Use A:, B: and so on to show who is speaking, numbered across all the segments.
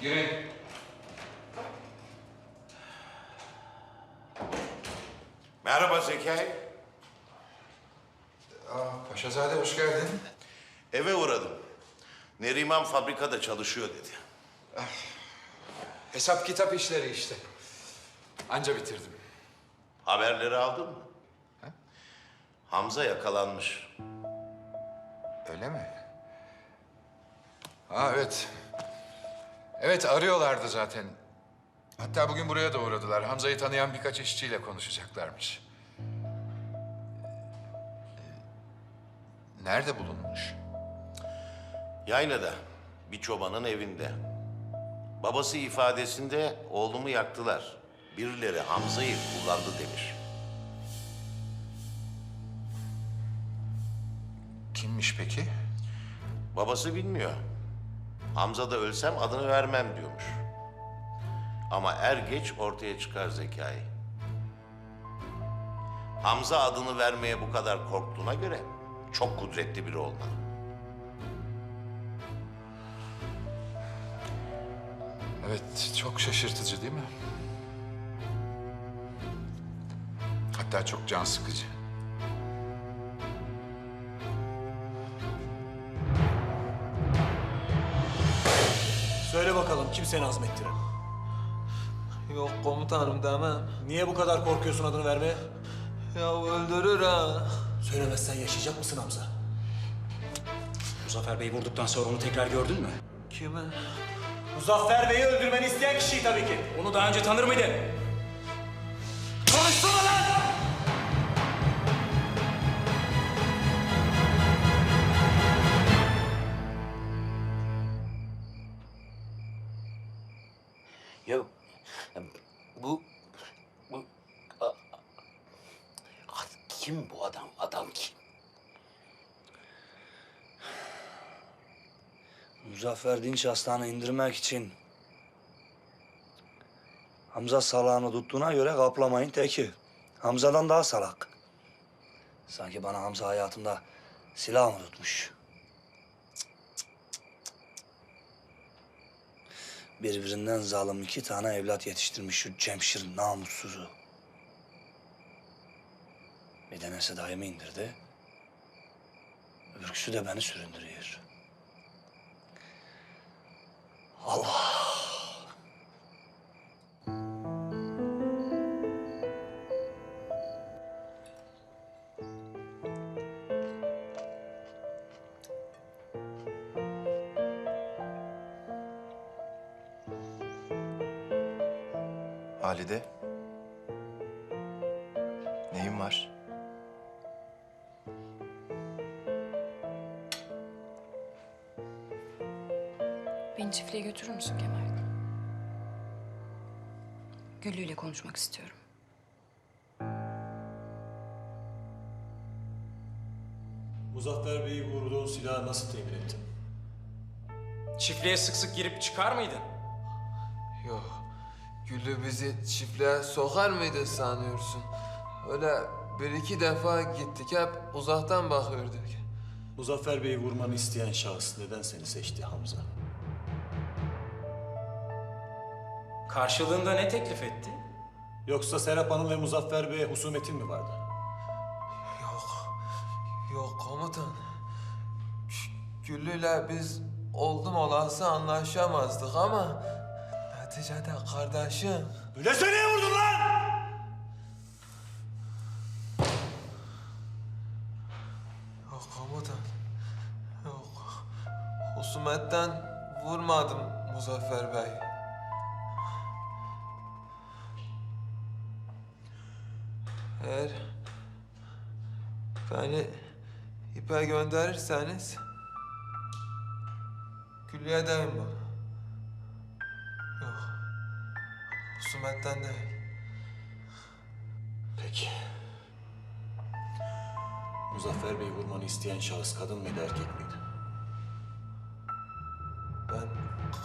A: Girin.
B: Merhaba Zekai.
A: Aa, Paşazade hoş geldin.
B: Eve uğradım. Neriman fabrikada çalışıyor dedi.
A: Hesap kitap işleri işte. Anca bitirdim.
B: Haberleri aldın mı? Hamza yakalanmış.
A: Öyle mi? Ha evet. Evet arıyorlardı zaten. Hatta bugün buraya da uğradılar. Hamza'yı tanıyan birkaç işçiyle konuşacaklarmış. Ee, Nerede bulunmuş?
B: Yaylada bir çobanın evinde. Babası ifadesinde oğlumu yaktılar. Birileri Hamza'yı kullandı demiş.
A: Kimmiş peki?
B: Babası bilmiyor. Hamza da ölsem adını vermem diyormuş. Ama er geç ortaya çıkar Zekai. Hamza adını vermeye bu kadar korktuğuna göre çok kudretli biri olmalı.
A: Evet, çok şaşırtıcı değil mi? Hatta çok can sıkıcı.
C: Söyle bakalım kim seni azmettiren?
D: Yok komutanım demem.
C: Niye bu kadar korkuyorsun adını vermeye?
D: Ya öldürür ha.
C: Söylemezsen yaşayacak mısın Hamza?
E: Muzaffer Bey vurduktan sonra onu tekrar gördün mü?
D: Kimi?
C: Muzaffer Bey'i öldürmeni isteyen kişiyi tabii ki.
E: Onu daha önce tanır mıydın?
C: Konuşsana lan!
E: Ya bu bu a- a- kim bu adam? Adam kim?
F: Muzaffer Dinç Aslan'ı indirmek için Hamza salağını tuttuğuna göre kaplamayın teki. Hamza'dan daha salak. Sanki bana Hamza hayatımda silah mı tutmuş? Birbirinden zalim iki tane evlat yetiştirmiş şu Cemşir namussuzu. Bir tanesi dayımı indirdi. Öbürküsü de beni süründürüyor.
G: Halide. Neyin var?
H: Beni çiftliğe götürür müsün Kemal? Güllü ile konuşmak istiyorum.
C: Muzaffer Bey'i vurduğun silahı nasıl temin ettin?
E: Çiftliğe sık sık girip çıkar mıydın?
D: Yok. Güllü bizi çiftliğe sokar mıydı sanıyorsun? Öyle bir iki defa gittik hep uzaktan bakıyorduk.
C: Muzaffer Bey'i vurmanı isteyen şahıs neden seni seçti Hamza?
E: Karşılığında ne teklif etti?
C: Yoksa Serap Hanım ve Muzaffer Bey'e husumetin mi vardı?
D: Yok. Yok komutan. Gü- Güllü'yle biz oldum olası anlaşamazdık ama neticede kardeşim.
C: Öyleyse niye vurdun lan?
D: Yok komutan. Yok. Husumetten vurmadım Muzaffer Bey. Eğer beni ipe gönderirseniz Güllü'ye deyin bana. Husumetten değil.
C: Peki. Muzaffer Bey'i vurmanı isteyen şahıs kadın mıydı erkek miydi?
D: Ben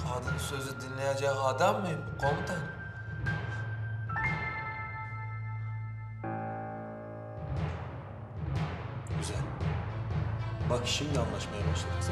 D: kadın sözü dinleyecek adam mıyım komutan?
C: Güzel. Bak şimdi anlaşmaya başladık.